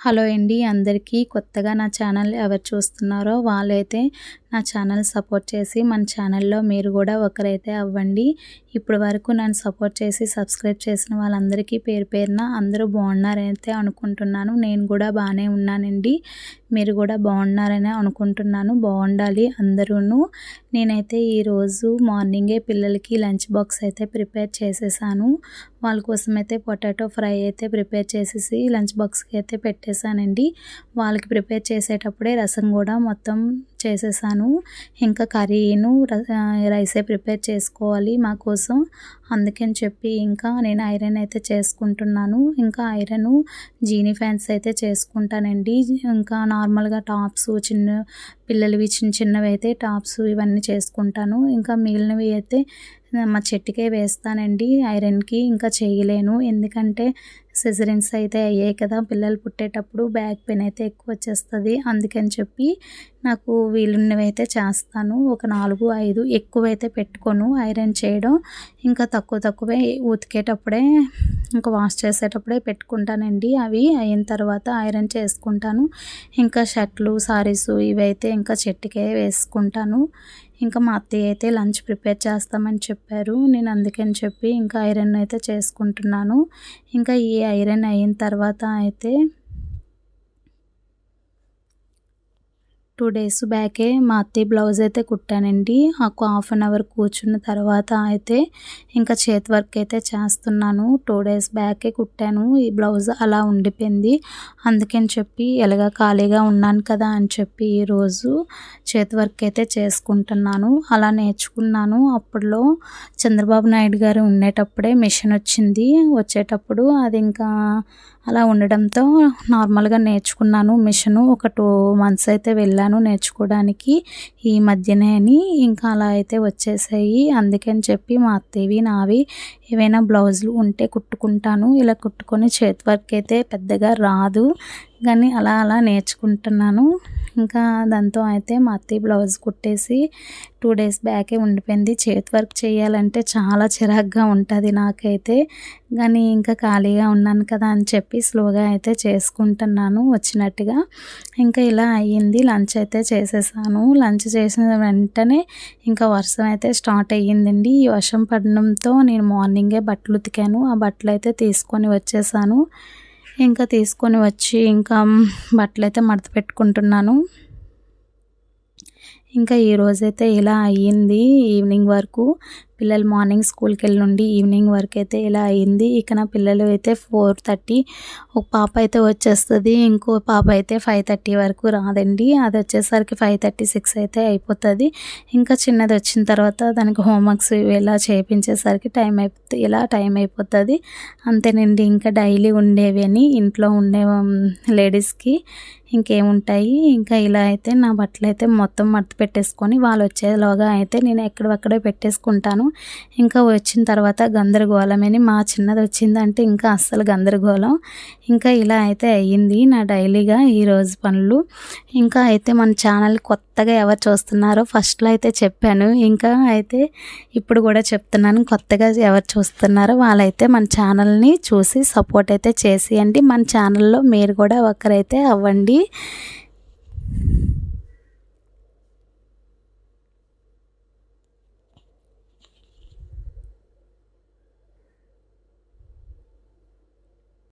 Hello అండి అందరికీ కొత్తగా నా ఛానల్ ఎవరు చూస్తున్నారో వాళ్ళైతే నా ఛానల్ సపోర్ట్ చేసి మన ఛానల్లో మీరు కూడా ఒకరైతే అవ్వండి. ఇప్పటి వరకు నన్ను సపోర్ట్ చేసి సబ్స్క్రైబ్ చేసిన వాళ్ళందరికీ పేరు పేరున అందరూ బాగున్నారైతే అనుకుంటున్నాను. నేను కూడా బాగానే ఉన్నానండి. మీరు కూడా బాగున్నారని అనుకుంటున్నాను. బాగుండాలి అందరూ నేనైతే ఈరోజు మార్నింగే పిల్లలకి లంచ్ బాక్స్ అయితే ప్రిపేర్ చేసేసాను. వాళ్ళ కోసం అయితే పొటాటో ఫ్రై అయితే ప్రిపేర్ చేసేసి లంచ్ బాక్స్కి అయితే పెట్టేశానండి. వాళ్ళకి ప్రిపేర్ చేసేటప్పుడే రసం కూడా మొత్తం చేసేసాను. ఇంకా కర్రీను రైసే ప్రిపేర్ చేసుకోవాలి మా కోసం. అందుకని చెప్పి ఇంకా నేను ఐరన్ అయితే చేసుకుంటున్నాను. ఇంకా ఐరన్ జీనీ ఫ్యాన్స్ అయితే చేసుకుంటానండి. ఇంకా నార్మల్గా టాప్స్ చిన్న పిల్లలవి చిన్న చిన్నవి అయితే టాప్స్ ఇవన్నీ చేసుకుంటాను. ఇంకా మిగిలినవి అయితే మా చెట్టుకే వేస్తానండి. ఐరన్కి ఇంకా చేయలేను. ఎందుకంటే సిజరిన్స్ అయితే అయ్యాయి కదా పిల్లలు పుట్టేటప్పుడు బ్యాక్ పెయిన్ అయితే ఎక్కువ వచ్చేస్తుంది. అందుకని చెప్పి నాకు వీలున్నవి అయితే చేస్తాను. ఒక నాలుగు ఐదు ఎక్కువైతే పెట్టుకోను ఐరన్ చేయడం. ఇంకా తక్కువ తక్కువే ఉతికేటప్పుడే ఇంకా వాష్ చేసేటప్పుడే పెట్టుకుంటానండి. అవి అయిన తర్వాత ఐరన్ చేసుకుంటాను. ఇంకా షర్ట్లు సారీస్ ఇవైతే ఇంకా చెట్టుకే వేసుకుంటాను. ఇంకా మా అత్తయ్య అయితే లంచ్ ప్రిపేర్ చేస్తామని చెప్పారు. నేను అందుకని చెప్పి ఇంకా ఐరన్ అయితే చేసుకుంటున్నాను. ఇంకా ఈ ఐరన్ అయిన తర్వాత అయితే టూ డేస్ బ్యాకే మా అత్తయ్య బ్లౌజ్ అయితే కుట్టానండి. ఒక హాఫ్ అన్ అవర్ కూర్చున్న తర్వాత అయితే ఇంకా చేతి వర్క్ అయితే చేస్తున్నాను. టూ డేస్ బ్యాకే కుట్టాను. ఈ బ్లౌజ్ అలా ఉండిపోయింది. అందుకని చెప్పి ఎలాగా ఖాళీగా ఉన్నాను కదా అని చెప్పి ఈరోజు చేతి వర్క్ అయితే చేసుకుంటున్నాను. అలా నేర్చుకున్నాను. అప్పట్లో చంద్రబాబు నాయుడు గారు ఉండేటప్పుడే మిషన్ వచ్చింది. వచ్చేటప్పుడు అది ఇంకా అలా ఉండడంతో నార్మల్గా నేర్చుకున్నాను మిషను. ఒక టూ మంత్స్ అయితే వెళ్ళాను నేర్చుకోవడానికి. ఈ మధ్యనే అని ఇంకా అలా అయితే వచ్చేసాయి. అందుకని చెప్పి మా అత్తయ్యవి నావి ఏవైనా బ్లౌజులు ఉంటే కుట్టుకుంటాను. ఇలా కుట్టుకొని చేతి వర్క్ అయితే పెద్దగా రాదు. కానీ అలా అలా నేర్చుకుంటున్నాను. ఇంకా దాంతో అయితే మా అత్తయ్య బ్లౌజ్ కుట్టేసి టూ డేస్ బ్యాకే ఉండిపోయింది. చేతి వర్క్ చేయాలంటే చాలా చిరాగ్గా ఉంటుంది నాకైతే. కానీ ఇంకా ఖాళీగా ఉన్నాను కదా అని చెప్పి స్లోగా అయితే చేసుకుంటున్నాను వచ్చినట్టుగా. ఇంకా ఇలా అయ్యింది. లంచ్ అయితే చేసేసాను. లంచ్ చేసిన వెంటనే ఇంకా వర్షం అయితే స్టార్ట్ అయ్యిందండి. ఈ వర్షం పడడంతో నేను మార్నింగే బట్టలు ఉతికాను. ఆ బట్టలు అయితే తీసుకొని వచ్చేసాను. ఇంకా తీసుకొని వచ్చి ఇంకా బట్టలు అయితే మడత పెట్టుకుంటున్నాను. ఇంకా ఈరోజైతే ఇలా అయ్యింది ఈవినింగ్ వరకు. పిల్లలు మార్నింగ్ స్కూల్కి వెళ్ళి నుండి ఈవినింగ్ వరకు అయితే ఇలా అయింది. ఇక నా పిల్లలు అయితే ఫోర్ థర్టీ ఒక పాప అయితే వచ్చేస్తుంది. ఇంకో పాప అయితే ఫైవ్ థర్టీ వరకు రాదండి. అది వచ్చేసరికి ఫైవ్ థర్టీ సిక్స్ అయితే అయిపోతుంది. ఇంకా చిన్నది వచ్చిన తర్వాత దానికి హోంవర్క్స్ ఇలా చేయించేసరికి టైం అయిపోతుంది ఇలా టైం అయిపోతుంది. అంతేనండి ఇంకా డైలీ ఉండేవి అని ఇంట్లో ఉండే లేడీస్కి ఇంకేముంటాయి. ఇంకా ఇలా అయితే నా బట్టలు అయితే మొత్తం మడత పెట్టేసుకొని వాళ్ళు వచ్చేలోగా అయితే నేను ఎక్కడక్కడే పెట్టేసుకుంటాను. ఇంకా వచ్చిన తర్వాత గందరగోళమని మా చిన్నది వచ్చిందంటే ఇంకా అస్సలు గందరగోళం. ఇంకా ఇలా అయితే అయ్యింది నా డైలీగా ఈరోజు పనులు. ఇంకా అయితే మన ఛానల్ కొత్తగా ఎవరు చూస్తున్నారో ఫస్ట్లో అయితే చెప్పాను. ఇంకా అయితే ఇప్పుడు కూడా చెప్తున్నాను కొత్తగా ఎవరు చూస్తున్నారో వాళ్ళైతే మన ఛానల్ని చూసి సపోర్ట్ అయితే చేసేయండి. మన ఛానల్లో మీరు కూడా ఒకరైతే అవ్వండి.